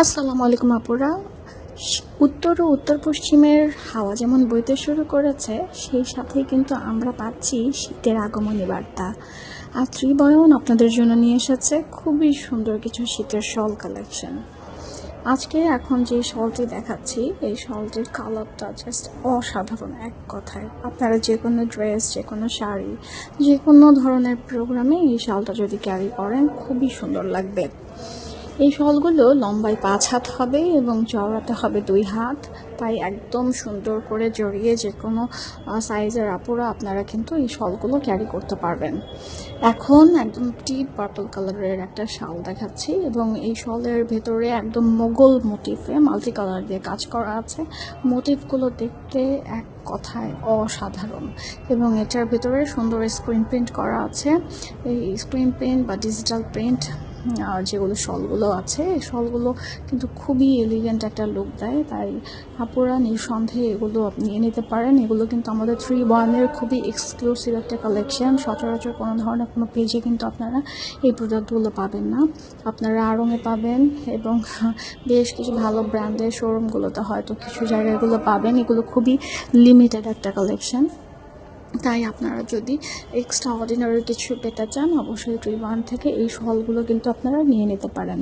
আসসালামু আলাইকুম আপুরা। উত্তর ও উত্তর পশ্চিমের হাওয়া যেমন বইতে শুরু করেছে, সেই সাথে কিন্তু আমরা পাচ্ছি শীতের আগমনী বার্তা। আর ত্রিবয়ন আপনাদের জন্য নিয়ে এসেছে খুবই সুন্দর কিছু শীতের শল কালেকশন আজকে এখন যে শলটি দেখাচ্ছি, এই শলটির কালারটা জাস্ট অসাধারণ এক কথায়। আপনারা যে কোনো ড্রেস যে কোনো শাড়ি, যে কোনো ধরনের প্রোগ্রামে এই শালটা যদি ক্যারি করেন, খুবই সুন্দর লাগবে। এই শলগুলো লম্বায় পাঁচ হাত হবে এবং চওড়াতে হবে দুই হাত। তাই একদম সুন্দর করে জড়িয়ে যে কোনো সাইজের আপুরা আপনারা কিন্তু এই শলগুলো ক্যারি করতে পারবেন। এখন একদম টিপ পার্পল কালারের একটা শাল দেখাচ্ছি এবং এই শলের ভেতরে একদম মোগল মোটিফে মাল্টি কালার দিয়ে কাজ করা আছে। মোটিফগুলো দেখতে এক কথায় অসাধারণ এবং এটার ভেতরে সুন্দর স্ক্রিন প্রিন্ট করা আছে। এই স্ক্রিন প্রিন্ট বা ডিজিটাল প্রিন্ট আর যেগুলো শলগুলো আছে শলগুলো কিন্তু খুবই এলিগেন্ট একটা লুক দেয়। তাই আপুরা নিঃসন্দেহে এগুলো নিয়ে নিতে পারেন। এগুলো কিন্তু আমাদের থ্রি ওয়ানের খুবই এক্সক্লুসিভ একটা কালেকশন সচরাচর কোনো ধরনের কোনো পেজে কিন্তু আপনারা এই প্রোডাক্টগুলো পাবেন না। আপনারা আড়ঙে পাবেন এবং বেশ কিছু ভালো ব্র্যান্ডের শোরুমগুলোতে হয়তো কিছু জায়গায় এগুলো পাবেন। এগুলো খুবই লিমিটেড একটা কালেকশন তাই আপনারা যদি এক্সট্রা অর্ডিনারি কিছু পেতে চান, অবশ্যই টুই ওয়ান থেকে এই শলগুলো কিন্তু আপনারা নিয়ে নিতে পারেন।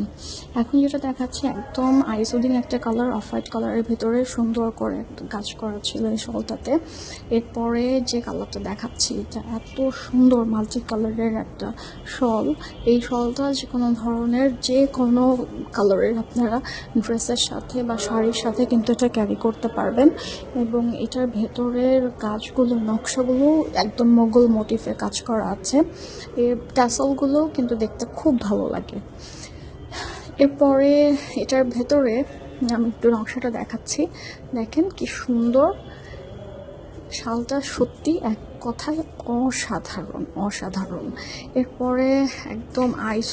এখন যেটা দেখাচ্ছে, একদম আইসুদিন একটা কালার অফ হোয়াইট কালারের ভেতরে সুন্দর করে কাজ করা ছিল এই শলটাতে। এরপরে যে কালারটা দেখাচ্ছি, এটা এত সুন্দর মাল্টি কালারের একটা শল। এই শলটা যে কোনো ধরনের যে কোনো কালারের আপনারা ড্রেসের সাথে বা শাড়ির সাথে কিন্তু এটা ক্যারি করতে পারবেন। এবং এটার ভেতরের কাজগুলো নকশাগুলো একদম মোগল মোটিফে কাজ করা আছে। এর ট্যাসলগুলো কিন্তু দেখতে খুব ভালো লাগে। এরপরে এটার ভেতরে আমি একটু নকশাটা দেখাচ্ছি। দেখেন কি সুন্দর। শালটা সত্যি এক কথায় অসাধারণ অসাধারণ। এরপরে একদম আইস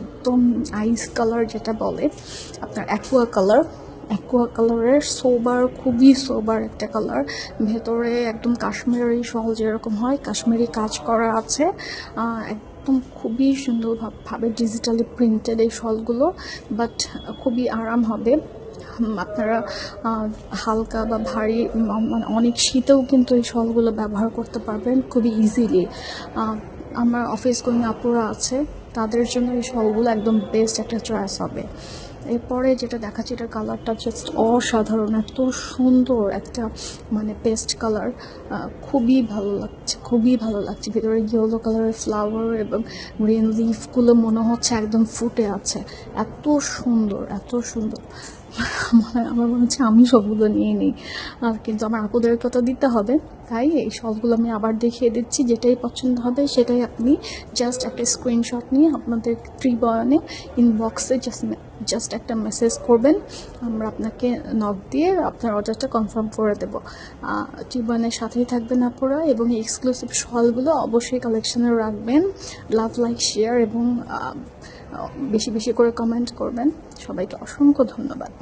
একদম আইস কালার যেটা বলে, আপনার অ্যাকুয়া কালার অ্যাকুয়া কালারের সোবার খুবই সোবার একটা কালার ভেতরে একদম কাশ্মীরি শল যেরকম হয়, কাশ্মীরি কাজ করা আছে। একদম খুবই সুন্দরভাবে ডিজিটালি প্রিন্টেড এই শলগুলো বাট খুবই আরাম হবে। আপনারা হালকা বা ভারী মানে অনেক শীতেও কিন্তু এই শলগুলো ব্যবহার করতে পারবেন খুবই ইজিলি আমার অফিস গোয়িং আপুরা আছে, তাদের জন্য এই শলগুলো একদম বেস্ট একটা চয়েস হবে। এরপরে যেটা দেখাচ্ছি, এটার কালারটা জাস্ট অসাধারণ, এত সুন্দর একটা মানে পেস্ট কালার খুবই ভালো লাগছে। খুবই ভালো লাগছে। ভিতরে ইয়েলো কালারের ফ্লাওয়ার এবং গ্রিন লিফগুলো মনে হচ্ছে একদম ফুটে আছে। এত সুন্দর এত সুন্দর। মানে আমার মনে হচ্ছে আমি সবগুলো নিয়ে নিই। আর কিন্তু আমার আপুদের কথা দিতে হবে। তাই এই সবগুলো আমি আবার দেখিয়ে দিচ্ছি, যেটাই পছন্দ হবে সেটাই আপনি জাস্ট একটা স্ক্রিনশট নিয়ে আপনাদের ত্রিবয়নে ইনবক্সে জাস্ট জাস্ট একটা মেসেজ করবেন। আমরা আপনাকে নক দিয়ে আপনার অর্ডারটা কনফার্ম করে দেব। ত্রিবয়নের সাথেই থাকবেন আপনারা এবং এই এক্সক্লুসিভ শলগুলো অবশ্যই কালেকশানে রাখবেন। লাভ লাইক শেয়ার এবং বেশি বেশি করে কমেন্ট করবেন। সবাইকে অসংখ্য ধন্যবাদ।